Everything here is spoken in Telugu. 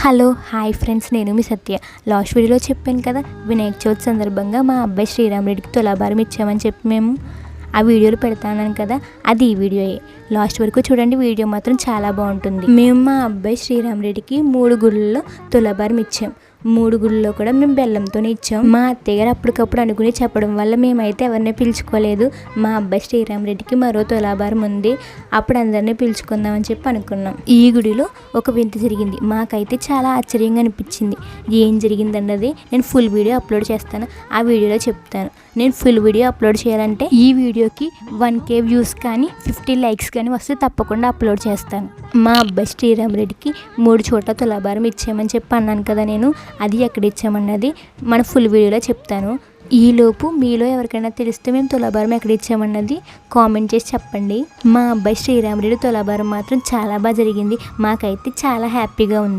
హలో హాయ్ ఫ్రెండ్స్ నేను మీ సత్య. లాస్ట్ వీడియోలో చెప్పాను కదా వినాయక చవితి సందర్భంగా మా అబ్బాయి శ్రీరామ్ రెడ్డికి తులాభారం ఇచ్చామని చెప్పి మేము ఆ వీడియోలు పెడతానని కదా అది ఈ వీడియోయే. లాస్ట్ వరకు చూడండి వీడియో మాత్రం చాలా బాగుంటుంది. మేము మా అబ్బాయి శ్రీరామ్ రెడ్డికి మూడు గుళ్ళలో తులాభారం ఇచ్చాం. మూడు గుళ్ళలో కూడా మేము బెల్లంతోనే ఇచ్చాం. మా అత్తయ్య గారు అప్పటికప్పుడు అనుకుని చెప్పడం వల్ల మేమైతే ఎవరిని పిలుచుకోలేదు. మా అబ్బాయి శ్రీరామ్ రెడ్డికి మరో తులాభారం ఉంది. అప్పుడు అందరినీ పిలుచుకుందామని చెప్పి అనుకున్నాం. ఈ గుడిలో ఒక వింత జరిగింది. మాకైతే చాలా ఆశ్చర్యంగా అనిపించింది. ఏం జరిగింది అన్నది నేను ఫుల్ వీడియో అప్లోడ్ చేస్తాను. ఆ వీడియోలో చెప్తాను. నేను ఫుల్ వీడియో అప్లోడ్ చేయాలంటే ఈ వీడియోకి వన్ కే వ్యూస్ కానీ ఫిఫ్టీ లైక్స్ కానీ వస్తే తప్పకుండా అప్లోడ్ చేస్తాను. మా అబ్బాయి శ్రీరామ్ రెడ్డికి మూడు చోట్ల తులాభారం ఇచ్చామని చెప్పి అన్నాను కదా నేను. అది ఎక్కడ ఇచ్చామన్నది మన ఫుల్ వీడియోలో చెప్తాను. ఈలోపు మీలో ఎవరికైనా తెలిస్తే మేము తులాభారం ఎక్కడ ఇచ్చామన్నది కామెంట్ చేసి చెప్పండి. మా అబ్బాయి శ్రీరామ్ రెడ్డి తులాభారం మాత్రం చాలా బాగా జరిగింది. మాకైతే చాలా హ్యాపీగా ఉంది.